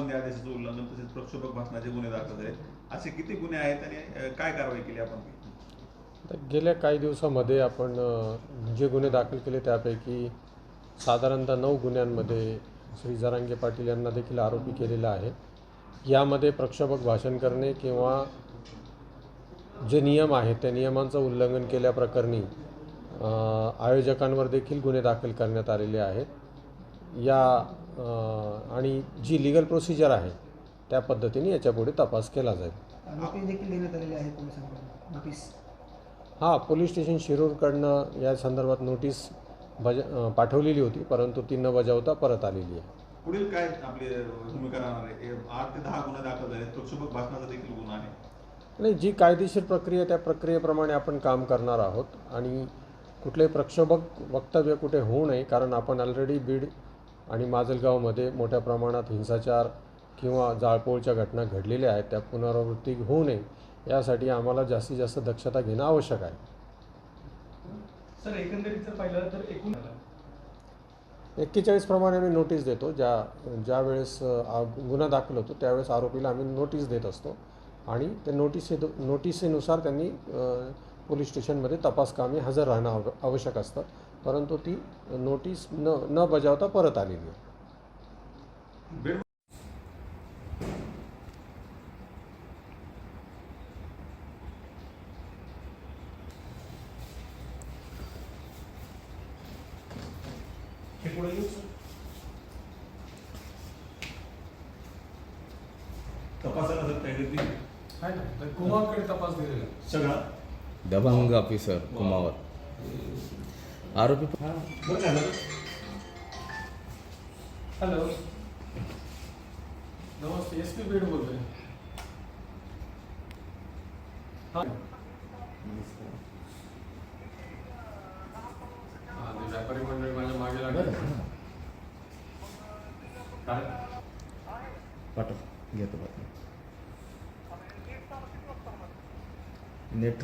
तसेच प्रक्षोभक भाषणाचे गुन्हे दाखल झाले असे किती गुन्हे आहेत आणि काय कारवाई केली आपण? गेल्या काही दिवसामध्ये आपण जे गुन्हे दाखल केले त्यापैकी साधारणतः नऊ गुन्ह्यांमध्ये श्री जरांगे पाटील यांना देखील आरोपी केलेला आहे. यामध्ये प्रक्षोभक भाषण करणे किंवा जे नियम आहेत त्या नियमांचं उल्लंघन केल्याप्रकरणी आयोजकांवर देखील गुन्हे दाखल करण्यात आलेले आहेत. या आणि जी लिगल प्रोसिजर आहे त्या पद्धतीने याच्यापुढे तपास केला जाईल. नोटीस देखील देण्यात आलेली आहे पोलिसांकडून नोटीस? हां पोलीस स्टेशन शिरूरकडनं या संदर्भात नोटीस बजा पाठवलेली होती परंतु ती न बजावता परत आलेली आहे. पुढील काय आपली भूमिका राहणार आहे? हे आठ ते दहा गुन्हे दाखल झाले प्रक्षोभक भाषणाचा देखील गुन्हा आहे. नाही जी कायदेशीर प्रक्रिया त्या प्रक्रियेप्रमाणे आपण काम करणार आहोत आणि कुठलेही प्रक्षोभक वक्तव्य कुठे होऊ नये कारण आपण ऑलरेडी बीड आणि माजलगावमध्ये मोठ्या प्रमाणात हिंसाचार किंवा जाळपोळच्या घटना घडलेल्या आहेत त्या पुनरावृत्ती होऊ नये यासाठी आम्हाला जास्तीत जास्त दक्षता घेणं आवश्यक आहे. सर एकंदरीत जर पाहिलं तर एकूण एक्केचाळीस प्रमाणे आम्ही नोटीस देतो. ज्या ज्या वेळेस अ, आ- गुन्हा दाखल होतो त्यावेळेस आरोपीला आम्ही नोटीस देत असतो. आणि त्या नोटिसे नोटिसेनुसार त्यांनी पोलीस स्टेशनमध्ये तपास कामी हजर राहणं आव आवश्यक असतं. परंतु ती नोटीस न न बजावता परत आलेली हे कुमारकडे तपास दिलेला. सगळा. दबंग ऑफिसर कुमावर आरोपी हॅलो. नमस्ते एस पी बीड बोलतोय. हा. हा, ते व्यापारी मंडळी माझ्या मागे लागले. काय? पाठव घेतो नेट